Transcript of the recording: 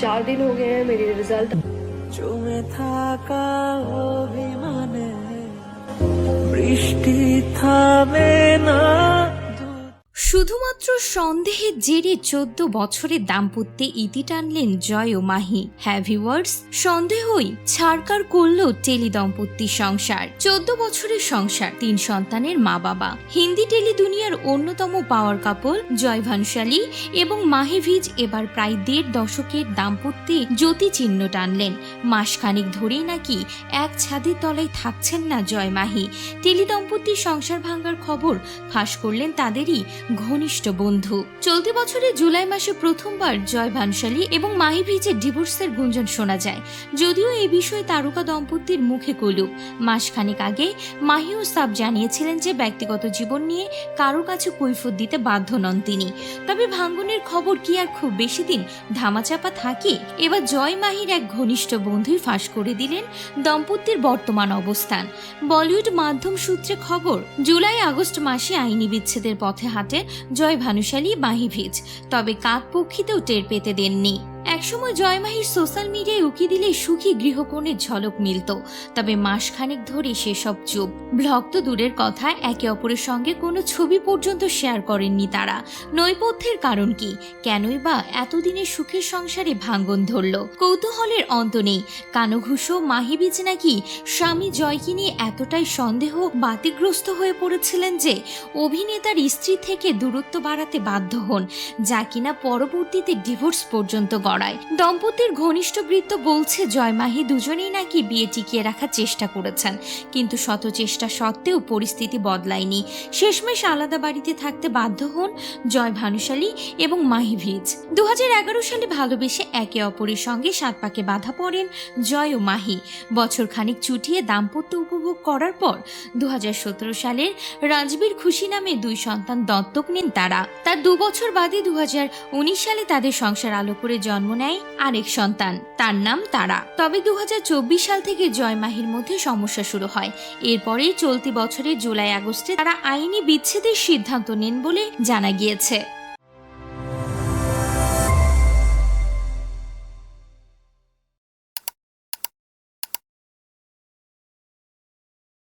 चार दिन हो गए हैं मेरी रिजल्ट জমে থাকা অভিমানে বৃষ্টি থামে না শুধুমাত্র সন্দেহের জেরে চোদ্দ বছরের দাম্পত্যে ইতি টানলেন জয় ও মাহি। হ্যাঁ ভিউয়ার্স সন্দেহই ছাড়কার করল টেলি দম্পতি সংসার। চোদ্দ বছরের সংসার, তিন সন্তানের মা বাবা হিন্দি টেলি দুনিয়ার অন্যতম পাওয়ার কাপল জয় ভানশালী এবং মাহি ভিজ এবার প্রায় দেড় দশকের দাম্পত্যে জ্যোতি চিহ্ন টানলেন। মাসখানেক ধরেই নাকি এক ছাদের তলায় থাকছেন না জয় মাহি। টেলি দম্পতির সংসার ভাঙ্গার খবর ফাঁস করলেন তাদেরই ঘনিষ্ঠ বন্ধু। চলতি বছরের জুলাই মাসে প্রথমবার জয় ভানশালী এবং মাহি ভিজের ডিভোর্সের গুঞ্জন শোনা যায়। যদিও এই বিষয়ে তারকা দম্পতির মুখে কলুক মাসখানেক আগে মাহি ও সাব জানিয়েছিলেন যে ব্যক্তিগত জীবন নিয়ে কারও কাছে কৈফত দিতে বাধ্য নন তিনি। তবে ভাঙ্গনের খবর কি আর খুব বেশি দিন ধামাচাপা থাকে, এবার জয় মাহির এক ঘনিষ্ঠ বন্ধুই ফাঁস করে দিলেন দম্পতির বর্তমান অবস্থান। বলিউড মাধ্যম সূত্রে খবর, জুলাই আগস্ট মাসে আইনি বিচ্ছেদের পথে হাঁটেন জয় ভানুশালী বাহিভিজ। তবে কাকপক্ষিতেও টের পেতে দেননি। একসময় জয় মাহির সোশ্যাল মিডিয়ায় উকি দিলে সুখী গৃহকোণের ঝলক মিলত। তবে মাসখানেক ধরে সেসব চুপ। ব্লগ তো দূরের কথা, একে অপরের সঙ্গে কোনো ছবি পর্যন্ত শেয়ার করেননি তারা। নৈপথ্যের কারণ কি? কেনই বা এতদিনের সুখের সংসারে ভাঙ্গন ধরল? কৌতূহলের অন্ত নেই। কানঘুষো, মাহিবিজ নাকি স্বামী জয়কে নিয়ে এতটাই সন্দেহ, বাতিগ্রস্ত হয়ে পড়েছিলেন যে অভিনেতার স্ত্রী থেকে দূরত্ব বাড়াতে বাধ্য হন, যা কিনা পরবর্তীতে ডিভোর্স পর্যন্ত গড়ায় দম্পতির ঘনিষ্ঠ বৃত্ত বলছে জয় মাহি দুজনেই নাকি বিয়ে টিকিয়ে রাখার চেষ্টা করেছেন। কিন্তু শত চেষ্টা সত্ত্বেও পরিস্থিতি বদলায়নি। শেষমেশ আলাদা বাড়িতে থাকতে বাধ্য হন জয় ভানুশালী এবং মাহি ভিজ। দু হাজার এগারো সালে ভালোবেসে একে অপরের সঙ্গে সাত পাকে বাধা পড়েন জয় ও মাহি। বছর খানিক চুটিয়ে দাম্পত্য উপভোগ করার পর দু হাজার সতেরো সালের রাজবীর খুশি নামে দুই সন্তান দত্তক নেন তারা। তার দু বছর বাদে দু হাজার উনিশ সালে তাদের সংসার আলো করে জন্ম নেয় আরেক সন্তান। তার নাম তারা। তবে দু হাজার চব্বিশ সাল থেকে জয় মাহির মধ্যে সমস্যা শুরু হয়। এরপরে চলতি বছরের জুলাই আগস্টে তারা আইনি বিচ্ছেদের সিদ্ধান্ত নেন বলে জানা গিয়েছে।